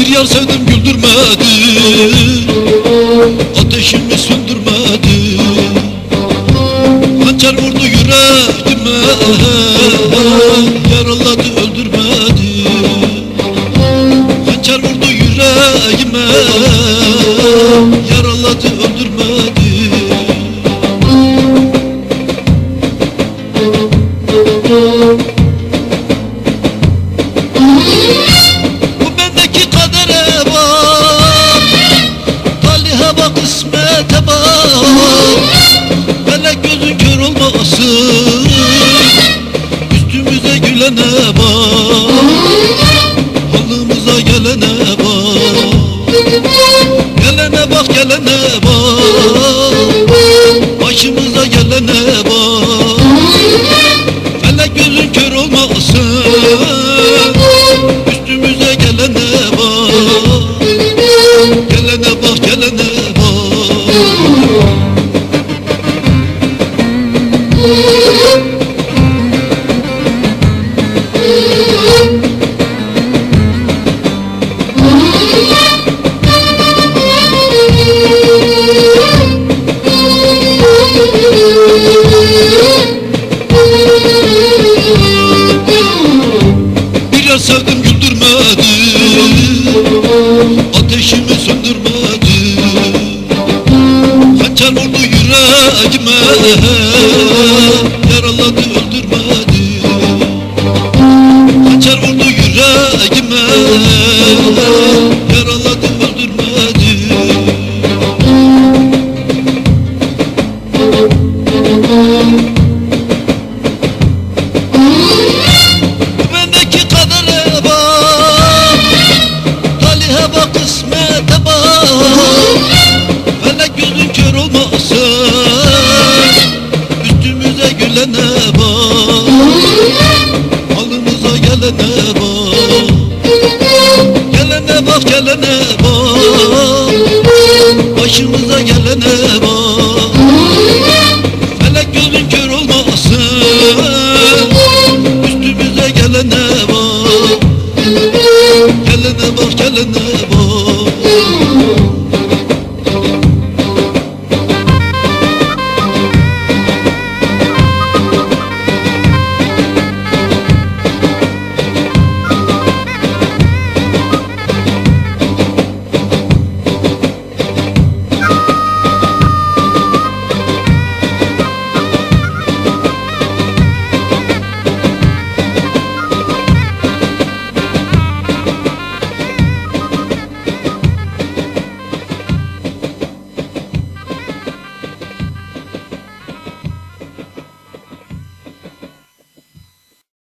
Bir yar sevdim güldürmedi. Ateşimi Hançer vurdu yüreğime Yaraladı öldürmedi. Hançer vurdu yüreğime Ateşimi söndürmedi Hançer vurdu yüreğime. Yaraladı öldürmedi Hançer vurdu yüreğime. Yaraladı öldürmedi Bendeki kadere bak. Talihe bak gelene bak Halımıza gelene bak Gelene bak gelene bak Başımıza gelene bak Felek gözün kör olmasın. Üstümüze gelene bak Gelene bak gelene bak